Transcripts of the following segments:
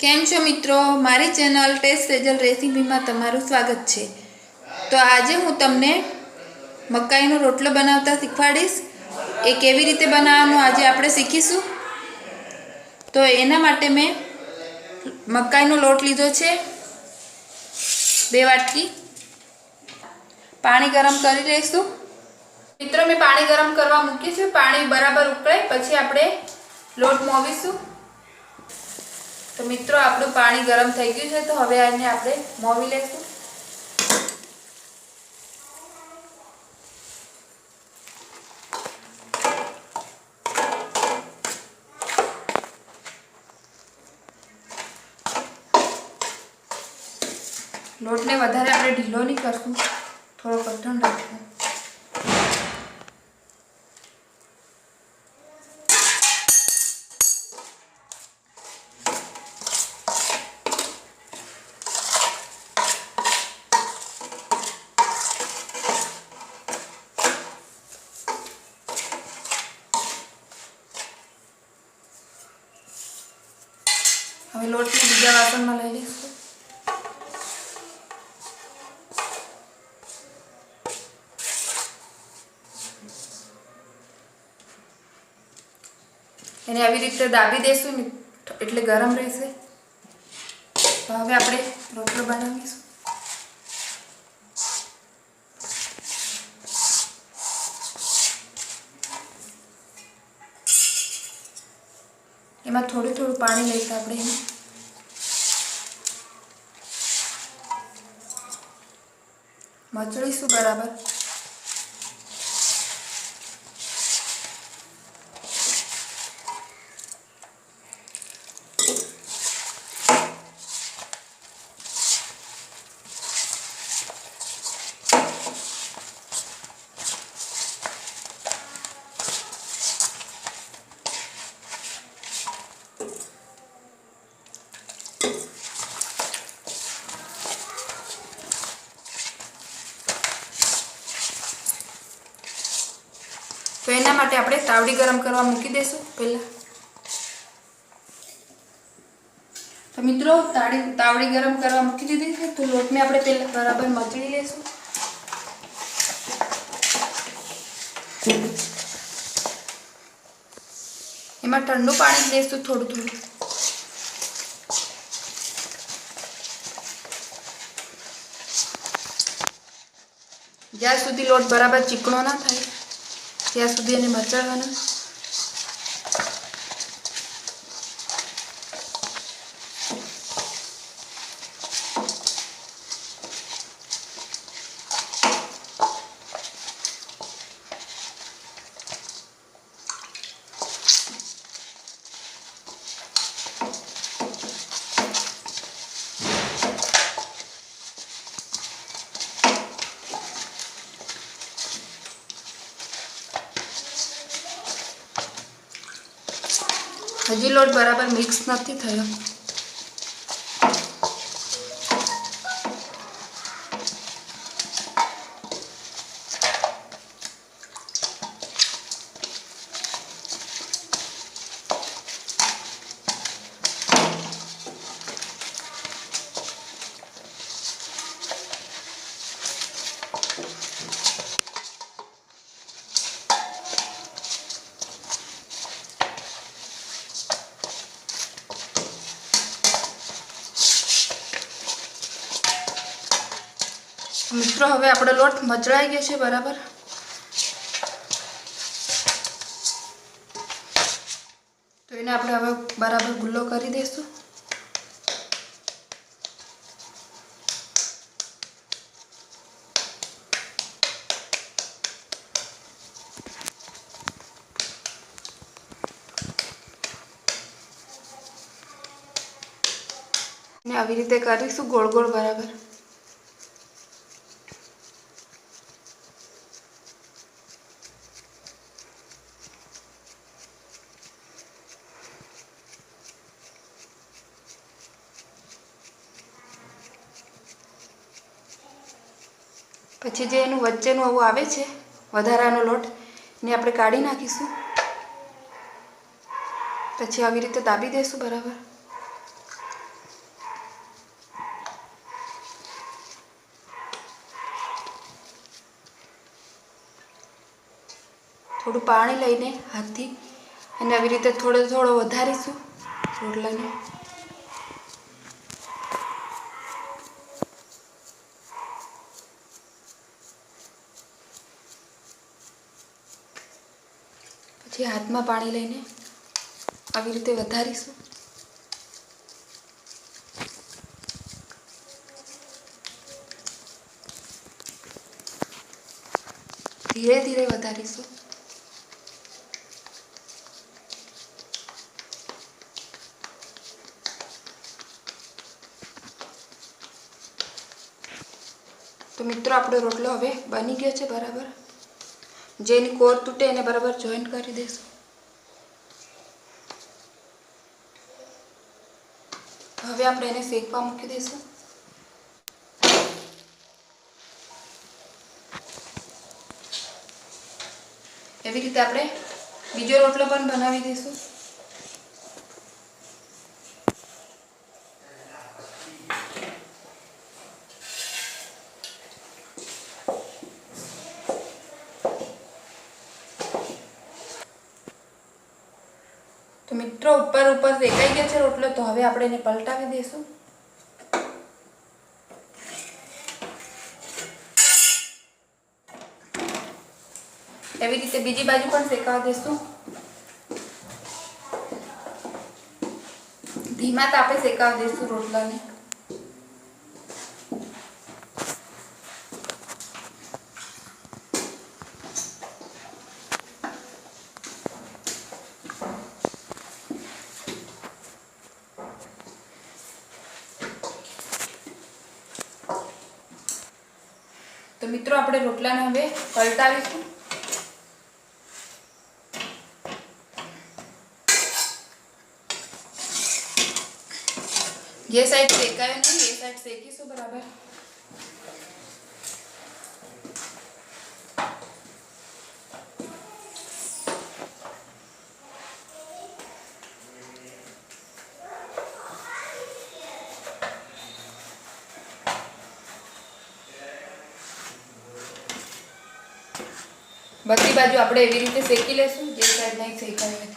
કેમ છો મિત્રો? મારી ચેનલ ટેસ્ટ સેજલ રેસીપીમાં તમારું સ્વાગત છે. તો આજે હું તમને મકાઈનો રોટલો બનાવતા શીખવાડીશ. એ કેવી રીતે બનાવવાનું આજે આપણે શીખીશું. તો એના માટે મેં મકાઈનો લોટ લીધો છે. બે વાટકી પાણી ગરમ કરી લઈશું. મિત્રો, મેં પાણી ગરમ કરવા મૂક્યું છે. પાણી બરાબર ઉકળે પછી આપણે લોટ મોવીશું. તો મિત્રો, આપણું પાણી ગરમ થઈ ગયું છે, તો હવે આને આપણે મોવી લઈશું લોટને વધારે આપણે ઢીલો નહીં કરશું, થોડો કઠણ રાખશું. હવે લોટને બીજા વાસણમાં લઈ લઈશું. એને આવી રીતે દાબી દઈશું ને, એટલે ગરમ રહેશે. તો હવે આપણે રોટલો બનાવીશું એમાં થોડું થોડું પાણી લઈશું આપણે. મચળીશું બરાબર તો એના માટે આપણે તાવડી ગરમ કરવા મૂકી દઈશું પહેલાં. તો મિત્રો તાળી તાવડી ગરમ કરવા મૂકી દીધી છે, તો લોટને આપણે પહેલાં બરાબર મચડી લઈશું એમાં ઠંડુ પાણી લઈશું થોડું થોડું. જ્યાં સુધી લોટ બરાબર ચીકણો ના થાય. ત્યાં સુધી એને મચળવાના હજી લોટ બરાબર મિક્સ નથી થયો. મિત્રો, હવે આપણો લોટ મચળાઈ ગયો છે, બરાબર? તો એને આપણે હવે બરાબર ગુલ્લો કરી દઈશું. ને આવી રીતે કરીશું ગોળ ગોળ બરાબર. પછી જે એનું વચ્ચેનું આવું આવે છે, વધારાનો લોટ, ને આપણે કાઢી નાખીશું. પછી આવી રીતે દાબી દઈશું બરાબર. થોડું પાણી લઈને હાથથી એને આવી રીતે થોડો થોડો વધારીશું રોટલાને. પછી હાથમાં પાણી લઈને આવી રીતે વધારીશું. ધીરે ધીરે વધારીશું. તો મિત્રો, આપણો રોટલો હવે બની ગયો છે બરાબર. જેની કોર તૂટે એને બરાબર જોઈન્ટ કરી દઈશું હવે આપણે એને શેકવા મૂકી દઈશું એવી રીતે આપણે બીજો રોટલો પણ બનાવી દઈશું તો મિત્રો, ઉપર ઉપર શેકાઈ ગયો છે રોટલો, તો હવે આપણે એને પલટાવી દઈશું એવી રીતે બીજી બાજુ પણ શેકાવા દઈશું ધીમા તાપે શેકાવા દઈશું રોટલાને. મિત્રો આપણે રોટલાને હવે પલટાવીશું. જે સાઈડ શેકાયો નહીં એ સાઈડ શેકીશું બરાબર? બધી બાજુ આપણે એવી રીતે શેકી લેશું જે સાઈડ નહીં શેકાય હોય.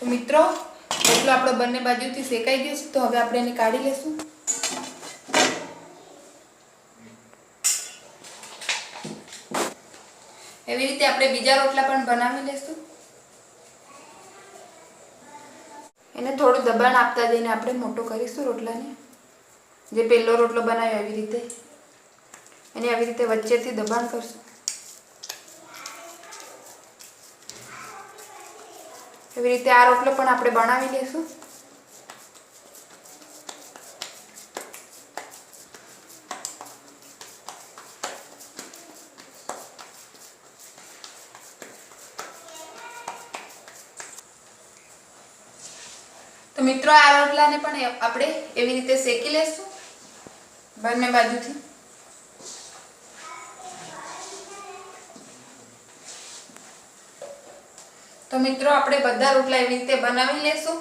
તો મિત્રો રોટલો આપણો બંને બાજુથી શેકાઈ ગયો છે, તો હવે આપણે એને કાઢી લેશું. એવી રીતે આપણે બીજા રોટલા પણ બનાવી લેશું. એને થોડું દબાણ આપતા જઈને આપણે મોટો કરીશું રોટલાને. જે પહેલો રોટલો બનાવ્યો એવી રીતે. એને આવી રીતે વચ્ચેથી દબાણ કરશું. એવી રીતે આ રોટલો પણ આપણે બનાવી લઈશું તો મિત્રો, આ રોટલાને પણ આપણે એવી રીતે શેકી લેશું બંને બાજુથી. મિત્રો, આપણે બધા રોટલા એવી રીતે બનાવી લેશું.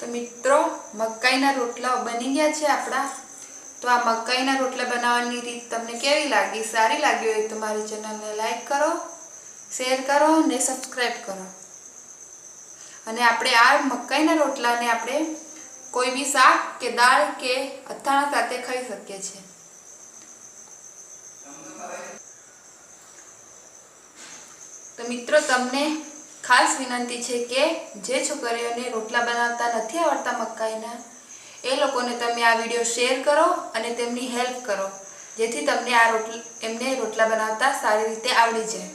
તો મિત્રો, મકાઈના રોટલા બની ગયા છે આપણા. તો આ મકાઈના રોટલા બનાવવાની રીત તમને કેવી લાગી? સારી લાગી હોય તો મારી ચેનલને લાઈક કરો, શેર કરો ને સબસ્ક્રાઈબ કરો. અને આપણે આ મકાઈના રોટલાને આપણે કોઈ બી શાક કે દાળ કે અથાણા સાથે ખાઈ શકીએ છીએ. મિત્રો, તમને ખાસ વિનંતી છે કે જે છોકરીઓને રોટલા બનાવતા નથી આવડતા મકાઈના, એ લોકોને તમે આ વીડિયો શેર કરો અને તેમની હેલ્પ કરો, જેથી તમને આ રોટલા એમને રોટલા બનાવતા સારી રીતે આવડી જાય.